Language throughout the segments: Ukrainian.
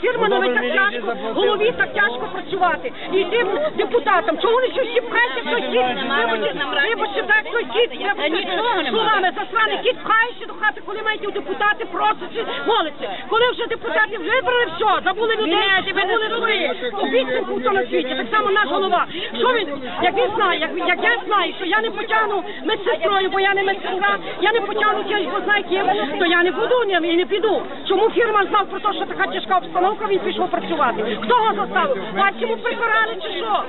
фірма не тяжко, голові так тяжко працювати. І тим депутатам, чому вони всі в той кіт? Вибачте, так кіт, вибачте, словами, засраний кіт пхаєшся до хати, коли маєте депутати просять, моляться. Коли вже депутатів вибрали, все, забули людей, забули свої. Обіцянку то на світі, так само наш голова. Що він, як він знає, як, як я знаю, що я не потягну медсестрою, бо я не медсестра, я не потягну кимось, бо знаю ким, то я не буду ні, і не піду. Чому фірма знав про те, що така тяжка обстановка, він пішов працювати? Хто його заставив? А прибирали чи що?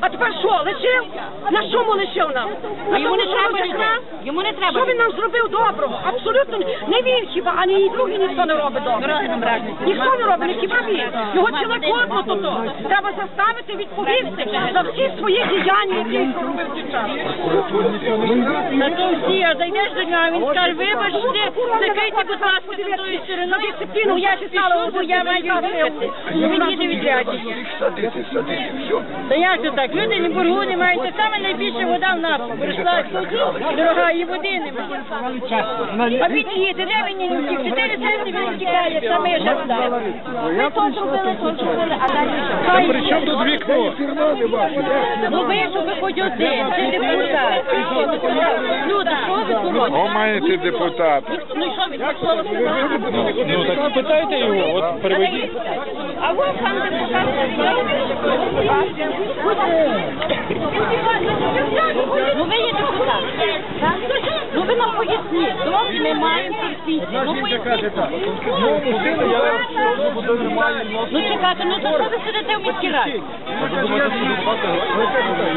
А тепер що, лишив? На що му лишив нам? На Йому не треба людей. Йому не треба Що він нам зробив доброго? Абсолютно ні. не він хіба, а ні другий ніхто не робить доброго. Ніхто не робить, не хіба він. Його ціле кодло то то. Треба заставити відповісти за всі свої діяння, які він робив цей час. На то всі, а зайдеш до нього, він скаже, вибачте, закрийте, будь ласка, з тої сторони. Дисципліну я читала, бо я маю випити. Він їде відрядження. Садитись, садитись, все. Та як це так? Люди ні боргу не мають. Це саме найбільше вода в нас. Прийшла дорога, і води немає. А він де не втік? Чотири центи він втікає, саме ще вдає. Ми то зробили, то зробили, а далі що? При чому тут вікно? Ну вийшов би хоч один, це депутат. Люди, що ви тут? О, маєте депутат. Ну і що він так слово? Ну так спитайте його, от приведіть. А ви пан депутат Ну ви є депутат. Ну ви нам поясніть. Добре, ми маємо терпіти. Ну поясніть. Ну чекайте, ну то що ви сидите в міській раді?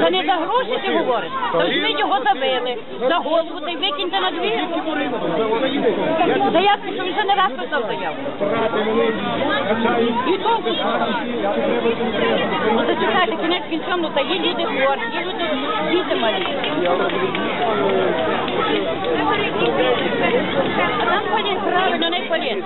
Та не за гроші ти говориш. Та ж ми його завели. За голову та й викиньте на двір. Та ти, що вже не раз писав заяву? І то Ну то кінець кінцем, ну та є люди хворі, є люди, діти малі. А там полін правильно, не політ.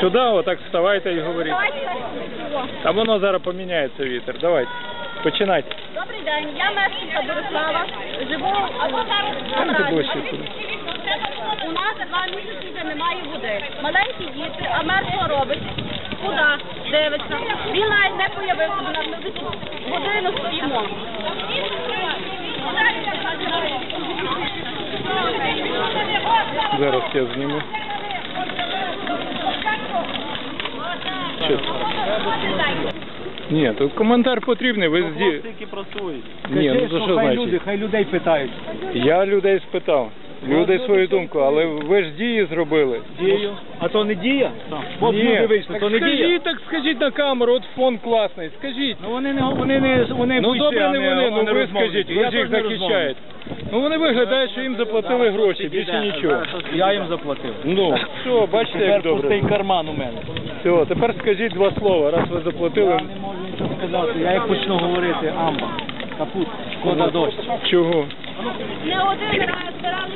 Сюди отак вставайте і говоріть. Та воно зараз поміняється вітер. Давайте. Починайте. Добрий день, я мешканка Борислава. Живу або зараз на ближче сюди. У нас два місяці вже немає води. Маленькі діти, а мертво робить. Куди? Дивиться. Він навіть не появився, бо нам ми годину стоїмо. Зараз я зніму. Ні, тут коментар потрібний, ви зді... Тільки працюють. Ні, ну то що хай значить? хай людей питають. Я людей спитав. Люди свою думку, але ви ж дії зробили. Дію. А то не дія? От Ні. люди вийшли, так то не скажіть, так скажіть на камеру, от фон класний, скажіть. Ну вони не вони не вони Ну добре, не вони, ну ви скажіть, ви ж їх захищаєте. Ну вони виглядають, що їм заплатили гроші, більше нічого. Я їм заплатив. Ну, все, бачите, як Тепер пустий добре. карман у мене. Все, тепер скажіть два слова, раз ви заплатили. Я не можу нічого сказати. Я як почну говорити, амба, капут, шкода дощ. Чого? Не один раз збирали.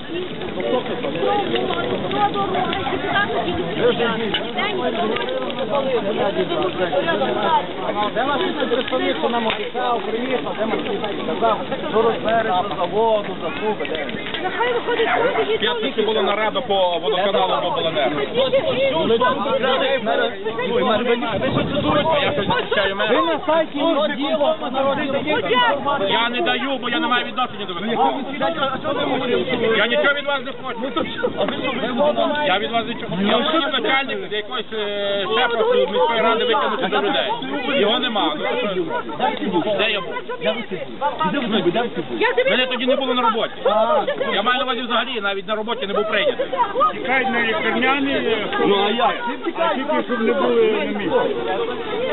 Про дороги, депутати Де наш представник, що нам обіцяв, приїхав, де Максим сказав, що розбереться заводу, заслуги, де він? Нехай виходить люди і п'ятниці була нарада по водоканалу обленерго. Я Ви на сайті «Міст діло» Я не даю, бо я не маю відношення до виконання. Я нічого від вас не хочу. Я від вас нічого. Я хотів начальник з е, шефа міської ради витягнути до людей. Його нема. Ну? Де я був? Мене тоді не було на роботі. Я маю на увазі взагалі, навіть на роботі не був прийнятий. Чекають на лікарняні, Ну а як? а тільки, щоб не були на місці.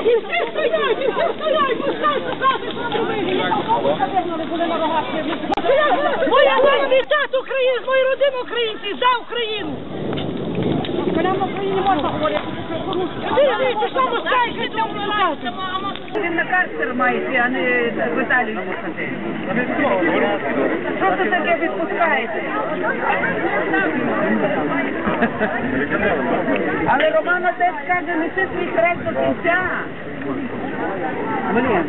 І всі стоять, і всі стоять, пускай показують, що ви. Моя мать тат України, мої родини українці, за Україну. Прямо в Україні можна говорити. Дивіться, що москальські там показують. Він на карцер маєте, а не в Італію їхати. Що це таке відпускаєте? Але Роман отець каже, неси свій хрест до кінця. Блін.